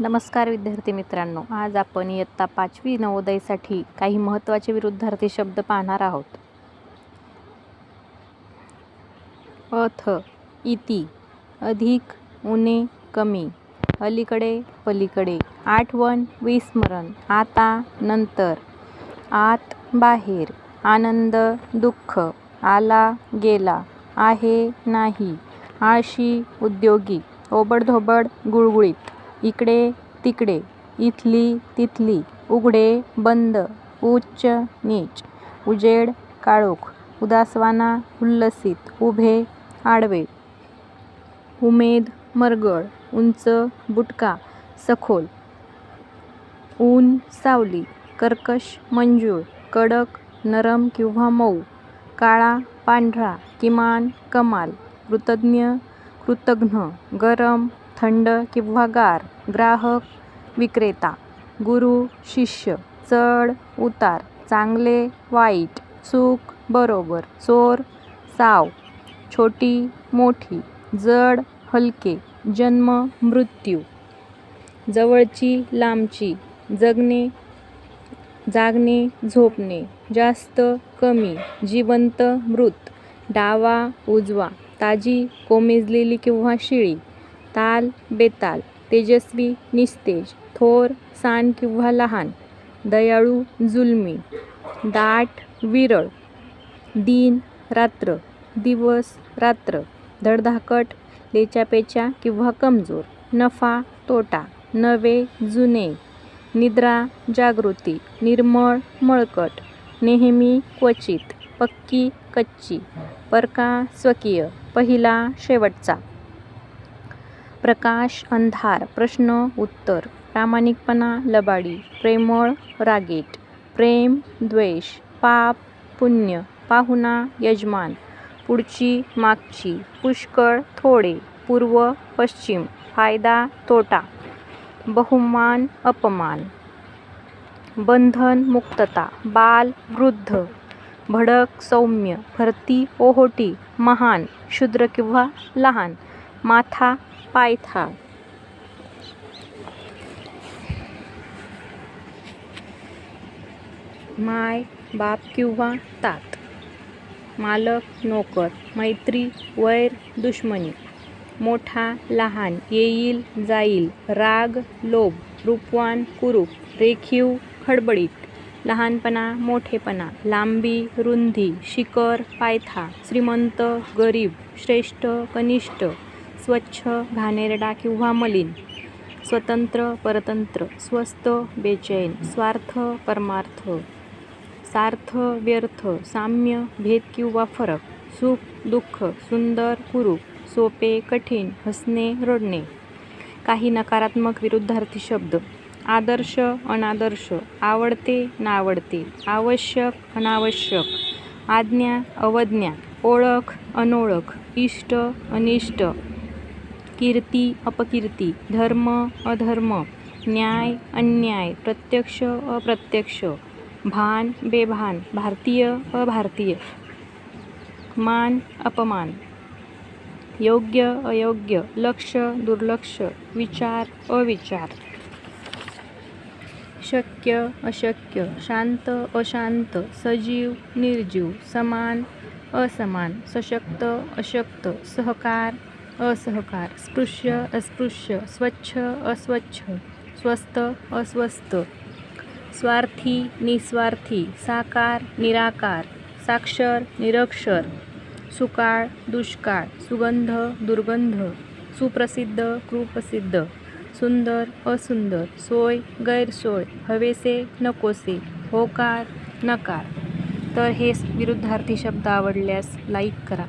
नमस्कार विद्यार्थी मित्रांनो. आज आपण इयत्ता पाचवी नवोदयसाठी काही महत्त्वाचे विरुद्धार्थी शब्द पाहणार आहोत. अथ इति अधिक उणे कमी अलीकडे पलीकडे आठवण विस्मरण आता नंतर आत बाहेर आनंद दुःख आला गेला आहे नाही आळशी उद्योगी ओबडधोबड गुळगुळीत. इकडे तिकडे इथली तिथली उघडे बंद उच्च नीच उजेड काळोख उदासवाना उल्लसित उभे आडवे उमेद मरगळ उंच बुटका सखोल ऊन सावली कर्कश मंजूळ कडक नरम किंवा मऊ काळा पांढरा किमान कमाल कृतज्ञ कृतघ्न गरम थंड किंवा गार ग्राहक विक्रेता गुरु शिष्य चढ उतार चांगले वाईट चूक बरोबर चोर साव छोटी मोठी जड हलके जन्म मृत्यू जवळची लांबची जगणे जागणे झोपणे जास्त कमी जिवंत मृत डावा उजवा ताजी कोमेजलेली किंवा शिळी ताल बेताल तेजस्वी निस्तेज थोर सान किंवा लहान दयाळू जुलमी दाट विरळ दिन रात्र दिवस रात्र धडधाकट लेच्यापेच्या किंवा कमजोर नफा तोटा नवे जुने निद्रा जागृती निर्मळ मळकट नेहमी क्वचित पक्की कच्ची परका स्वकीय पहिला शेवटचा. प्रकाश अंधार प्रश्न उत्तर प्रामाणिकपणा लबाडी प्रेमळ रागेट प्रेम द्वेष पाप पुण्य पाहुणा यजमान पुढची मागची पुष्कळ थोडे पूर्व पश्चिम फायदा तोटा बहुमान अपमान बंधन मुक्तता बाल वृद्ध भडक सौम्य भरती ओहोटी महान शूद्र किंवा लहान माथा पायथा माय बाप किंवा तात मालक नोकर मैत्री वैर दुश्मनी मोठा लहान येईल जाईल राग लोभ रूपवान कुरूप रेखीव खडबडीत लहानपणा मोठेपणा लांबी रुंदी शिखर पायथा श्रीमंत गरीब श्रेष्ठ कनिष्ठ स्वच्छ घाणेरडा किंवा मलिन. स्वतंत्र परतंत्र स्वस्त बेचैन स्वार्थ परमार्थ. सार्थ व्यर्थ साम्य भेद किंवा फरक. सुख दुःख सुंदर कुरूप सोपे कठीण हसणे रडणे. काही नकारात्मक विरुद्धार्थी शब्द. आदर्श अनादर्श आवडते नावडते. आवश्यक अनावश्यक. आज्ञा अवज्ञा. ओळख अनोळख. इष्ट अनिष्ट. कीर्ती अपकीर्ती. धर्म अधर्म. न्याय अन्याय. प्रत्यक्ष अप्रत्यक्ष. भान बेभान. भारतीय अभारतीय. मान अपमान. योग्य अयोग्य. लक्ष दुर्लक्ष. विचार अविचार. शक्य अशक्य. शांत अशांत. सजीव निर्जीव. समान असमान. सशक्त अशक्त. सहकार असहकार स्पृश्य अस्पृश्य स्वच्छ अस्वच्छ स्वस्त अस्वस्थ स्वार्थी निस्वार्थी साकार निराकार साक्षर निरक्षर सुकाळ दुष्काळ सुगंध दुर्गंध सुप्रसिद्ध कुप्रसिद्ध सुंदर असुंदर सोय गैरसोय हवेसे नकोसे होकार नकार. तर हे विरुद्धार्थी शब्द आवडल्यास लाईक करा.